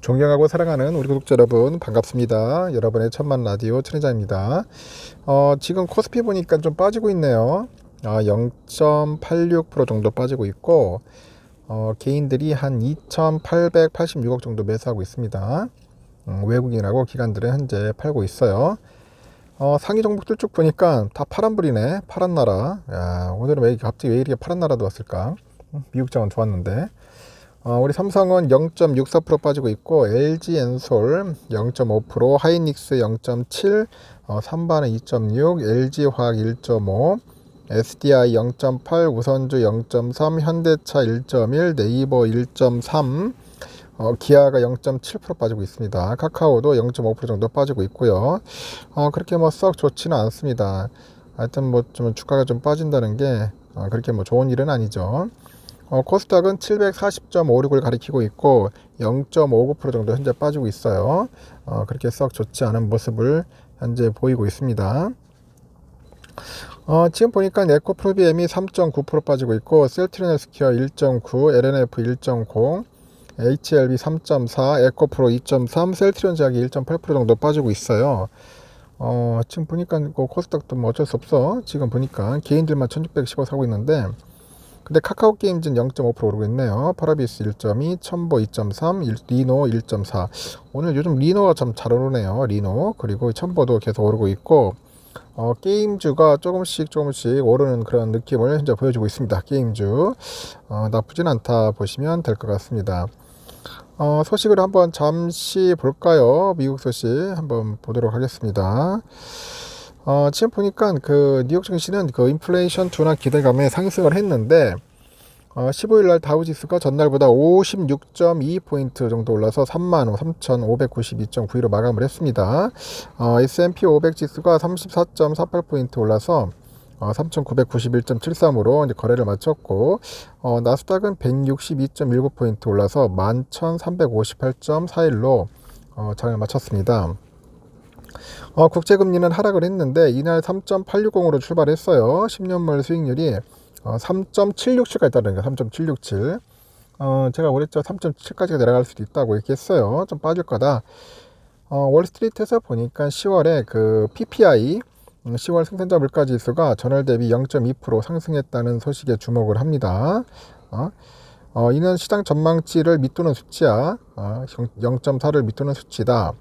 존경하고 사랑하는 우리 구독자 여러분 반갑습니다. 여러분의 천만 라디오 천혜자입니다. 어, 지금 코스피 보니까 좀 빠지고 있네요. 아, 0.86% 정도 빠지고 있고 어, 개인들이 한 2,886억 정도 매수하고 있습니다. 음, 외국인하고 기관들은 현재 팔고 있어요. 어, 상위 종목들 쭉 보니까 다 파란불이네. 파란 나라. 야, 오늘은 왜 갑자기 왜 이렇게 파란 나라도 왔을까? 음, 미국 장은 좋았는데. 어, 우리 삼성은 0.64% 빠지고 있고 LG 엔솔 0.5%, 하이닉스 0.7, 어, 삼바는 2.6, LG 화학 1.5, SDI 0.8, 우선주 0.3, 현대차 1.1, 네이버 1.3, 어, 기아가 0.7% 빠지고 있습니다. 카카오도 0.5% 정도 빠지고 있고요. 어, 그렇게 뭐 썩 좋지는 않습니다. 하여튼 뭐 좀 주가가 좀 빠진다는 게 어, 그렇게 뭐 좋은 일은 아니죠. 어, 코스닥은 740.56을 가리키고 있고 0.59% 정도 현재 빠지고 있어요. 어, 그렇게 썩 좋지 않은 모습을 현재 보이고 있습니다. 어, 지금 보니까 에코프로비엠이 3.9% 빠지고 있고 셀트리널스퀘어 1.9, LNF 1.0, HLB 3.4, 에코프로 2.3, 셀트리온 제약이 1.8% 정도 빠지고 있어요. 어, 지금 보니까 그 코스닥도 뭐 어쩔 수 없어. 지금 보니까 개인들만 1610억 사고 있는데 근데 카카오 게임즈는 0.5% 오르고 있네요. 파라비스 1.2, 첨보 2.3, 리노 1.4. 오늘 요즘 리노가 좀잘 오르네요. 리노 그리고 첨보도 계속 오르고 있고 어, 게임주가 조금씩 조금씩 오르는 그런 느낌을 현재 보여주고 있습니다. 게임주 어, 나쁘진 않다 보시면 될 것 같습니다. 어, 소식을 한번 잠시 볼까요? 미국 소식 한번 보도록 하겠습니다. 어, 지금 보니까 그 뉴욕 증시는 그 인플레이션 둔화 기대감에 상승을 했는데 어, 15일 날 다우 지수가 전날보다 56.2포인트 정도 올라서 33,592.9위로 마감을 했습니다. 어, S&P 500 지수가 34.48포인트 올라서 어, 3,991.73으로 이제 거래를 마쳤고 어, 나스닥은 162.19포인트 올라서 11,358.41로 어, 장을 마쳤습니다. 어, 국제금리는 하락을 했는데 이날 3.860으로 출발했어요. 10년물 수익률이 어, 3.767까지 따르니까 3.767. 어, 제가 그랬죠. 3.7까지 내려갈 수도 있다고 이렇게 했어요. 좀 빠질 거다. 어, 월스트리트에서 보니까 10월에 그 PPI 10월 생산자 물가 지수가 전월 대비 0.2% 상승했다는 소식에 주목을 합니다. 어? 어, 이는 시장 전망치를 밑도는 수치야. 어, 0.4를 밑도는 수치다.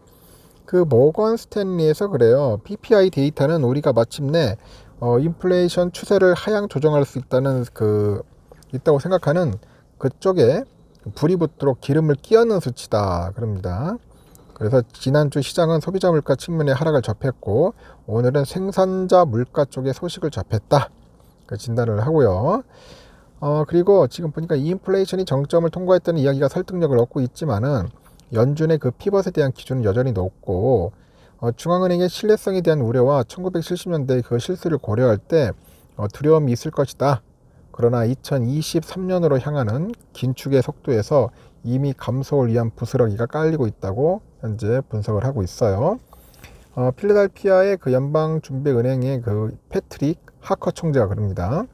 그 모건 스탠리에서 그래요. PPI 데이터는 우리가 마침내 어, 인플레이션 추세를 하향 조정할 수 있다는 그 있다고 생각하는 그쪽에 불이 붙도록 기름을 끼얹는 수치다 그럽니다. 그래서 지난주 시장은 소비자 물가 측면의 하락을 접했고 오늘은 생산자 물가 쪽에 소식을 접했다. 그 진단을 하고요. 어, 그리고 지금 보니까 이 인플레이션이 정점을 통과했다는 이야기가 설득력을 얻고 있지만은 연준의 그 피벗에 대한 기준은 여전히 높고 어, 중앙은행의 신뢰성에 대한 우려와 1970년대의 그 실수를 고려할 때 어, 두려움이 있을 것이다. 그러나 2023년으로 향하는 긴축의 속도에서 이미 감소를 위한 부스러기가 깔리고 있다고 현재 분석을 하고 있어요. 어, 필라델피아의 그 연방준비은행의 그 패트릭 하커 총재가 그럽니다.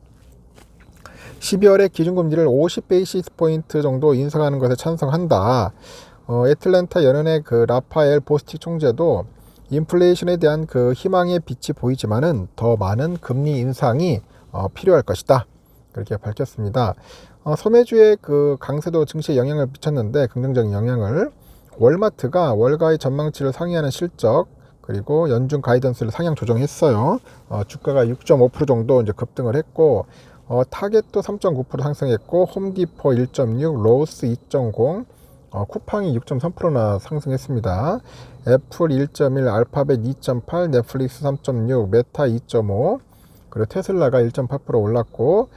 12월에 기준금리를 50베이시스 포인트 정도 인상하는 것에 찬성한다. 어, 애틀랜타 연은의 그 라파엘 보스틱 총재도 인플레이션에 대한 그 희망의 빛이 보이지만은 더 많은 금리 인상이 어, 필요할 것이다. 그렇게 밝혔습니다. 어, 소매주의 그 강세도 증시에 영향을 미쳤는데 긍정적인 영향을 월마트가 월가의 전망치를 상회하는 실적 그리고 연중 가이던스를 상향 조정했어요. 어, 주가가 6.5% 정도 이제 급등을 했고 어, 타겟도 3.9% 상승했고 홈디포 1.6, 로스 2.0, 어, 쿠팡이 6.3%나 상승했습니다. 애플 1.1, 알파벳 2.8, 넷플릭스 3.6, 메타 2.5, 그리고 테슬라가 1.8% 올랐고,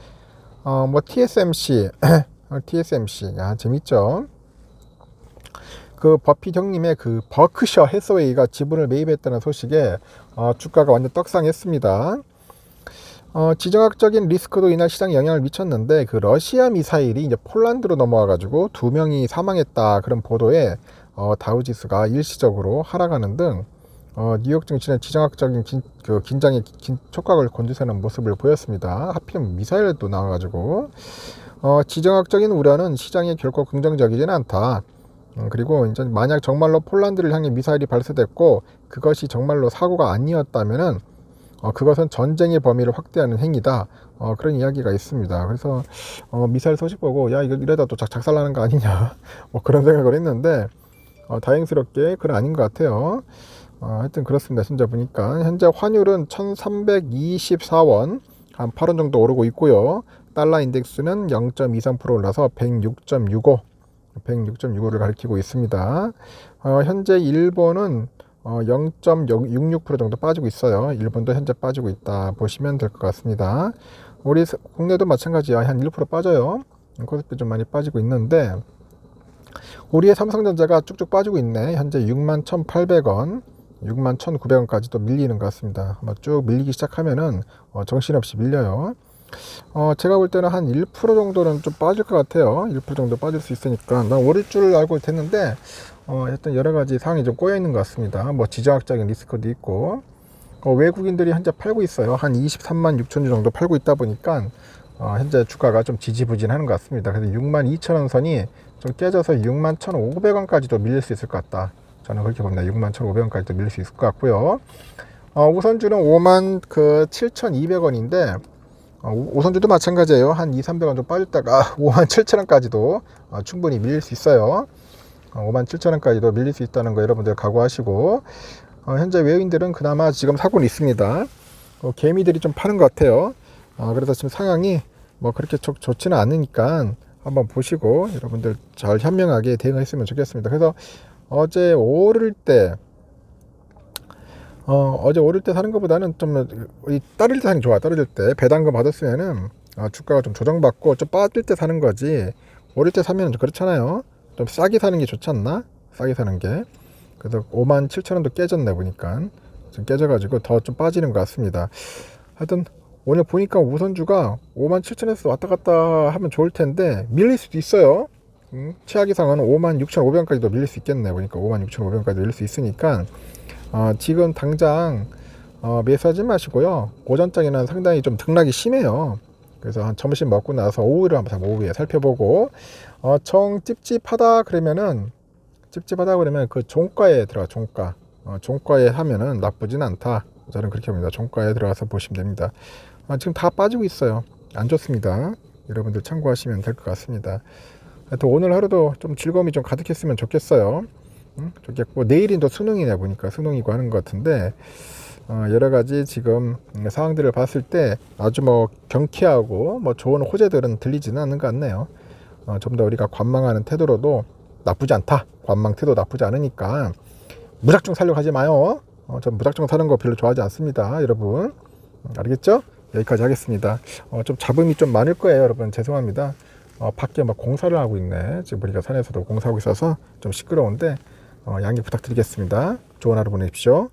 어, 뭐 TSMC, TSMC, 야 재밌죠? 그 버핏 형님의 그 버크셔 해서웨이가 지분을 매입했다는 소식에 어, 주가가 완전 떡상했습니다. 어, 지정학적인 리스크도 이날 시장에 영향을 미쳤는데 그 러시아 미사일이 이제 폴란드로 넘어와 가지고 두 명이 사망했다 그런 보도에 어, 다우지수가 일시적으로 하락하는 등 어, 뉴욕 증시는 지정학적인 긴, 그 긴장의 긴, 촉각을 곤두세는 모습을 보였습니다. 하필 미사일도 나와가지고 어, 지정학적인 우려는 시장에 결코 긍정적이지는 않다. 음, 그리고 이제 만약 정말로 폴란드를 향해 미사일이 발사됐고 그것이 정말로 사고가 아니었다면은 어, 그것은 전쟁의 범위를 확대하는 행위다. 어, 그런 이야기가 있습니다. 그래서 어, 미사일 소식 보고 야 이거 이러다 또 작, 작살나는 거 아니냐 뭐 그런 생각을 했는데 어, 다행스럽게 그건 아닌 것 같아요. 어, 하여튼 그렇습니다. 진짜 보니까 현재 환율은 1,324원 한 8원 정도 오르고 있고요. 달러 인덱스는 0.23% 올라서 106.65 106.65를 가리키고 있습니다. 어, 현재 일본은 어, 0.66% 정도 빠지고 있어요. 일본도 현재 빠지고 있다 보시면 될 것 같습니다. 우리 스- 국내도 마찬가지야. 한 1% 빠져요. 코스피 좀 많이 빠지고 있는데 우리의 삼성전자가 쭉쭉 빠지고 있네. 현재 61,800원, 61,900원까지도 밀리는 것 같습니다. 쭉 밀리기 시작하면은 어, 정신없이 밀려요. 어, 제가 볼 때는 한 1% 정도는 좀 빠질 것 같아요. 1% 정도 빠질 수 있으니까. 난 오를 줄 알고 있는데, 어, 하여튼 여러 가지 상황이 좀 꼬여 있는 것 같습니다. 뭐 지정학적인 리스크도 있고, 어, 외국인들이 현재 팔고 있어요. 한 23만 6천 주 정도 팔고 있다 보니까, 어, 현재 주가가 좀 지지부진하는 것 같습니다. 그래서 6만 2천 원 선이 좀 깨져서 6만 1,500원까지도 밀릴 수 있을 것 같다. 저는 그렇게 봅니다. 6만 1,500원까지도 밀릴 수 있을 것 같고요. 어, 우선주는 5만 그 7,200원인데, 어, 우- 우선주도 마찬가지예요. 한 2, 300원 좀 빠졌다가 5만 7천 원까지도 어, 충분히 밀릴 수 있어요. 어, 5만 7천 원까지도 밀릴 수 있다는 거 여러분들 각오하시고 어, 현재 외국인들은 그나마 지금 사고는 있습니다. 어, 개미들이 좀 파는 것 같아요. 어, 그래서 지금 상황이 뭐 그렇게 좋, 좋지는 않으니까 한번 보시고 여러분들 잘 현명하게 대응했으면 좋겠습니다. 그래서 어제 오를 때 어, 어제 오를 때 사는 것보다는 좀 이 떨어질 때 사는 게 좋아. 떨어질 때 배당금 받았으면은 어, 주가가 좀 조정받고 좀 빠질 때 사는 거지. 오를 때 사면 좀 그렇잖아요. 좀 싸게 사는 게 좋지 않나? 싸게 사는 게. 그래서 5만 7천 원도 깨졌네 보니까 좀 깨져가지고 더 좀 빠지는 것 같습니다. 하여튼 오늘 보니까 우선주가 5만 7천 원에서 왔다 갔다 하면 좋을 텐데 밀릴 수도 있어요. 음, 최악 이상은 5만 6천 5백원까지도 밀릴 수 있겠네 보니까 5만 6천 5백원까지 밀릴 수 있으니까 어, 지금 당장 어, 매수하지 마시고요. 고전장에는 상당히 좀 등락이 심해요. 그래서 한 점심 먹고 나서 오후를 한번 오후에 살펴보고 어, 정 찝찝하다 그러면은 찝찝하다 그러면 그 종가에 들어가 종가 어, 종가에 하면은 나쁘진 않다. 저는 그렇게 봅니다. 종가에 들어가서 보시면 됩니다. 아, 지금 다 빠지고 있어요. 안 좋습니다. 여러분들 참고하시면 될 것 같습니다. 하여튼 오늘 하루도 좀 즐거움이 좀 가득했으면 좋겠어요. 응? 좋겠고 내일이 또 수능이냐 보니까 수능이고 하는 것 같은데 어, 여러 가지 지금 상황들을 봤을 때 아주 뭐 경쾌하고 뭐 좋은 호재들은 들리지는 않는 것 같네요. 어, 좀 더 우리가 관망하는 태도로도 나쁘지 않다. 관망 태도 나쁘지 않으니까 무작정 살려고 하지 마요. 어, 전 무작정 사는 거 별로 좋아하지 않습니다. 여러분. 음, 알겠죠? 여기까지 하겠습니다. 어, 좀 잡음이 좀 많을 거예요. 여러분. 죄송합니다. 어, 밖에 막 공사를 하고 있네. 지금 우리가 산에서도 공사하고 있어서 좀 시끄러운데 어, 양해 부탁드리겠습니다. 좋은 하루 보내십시오.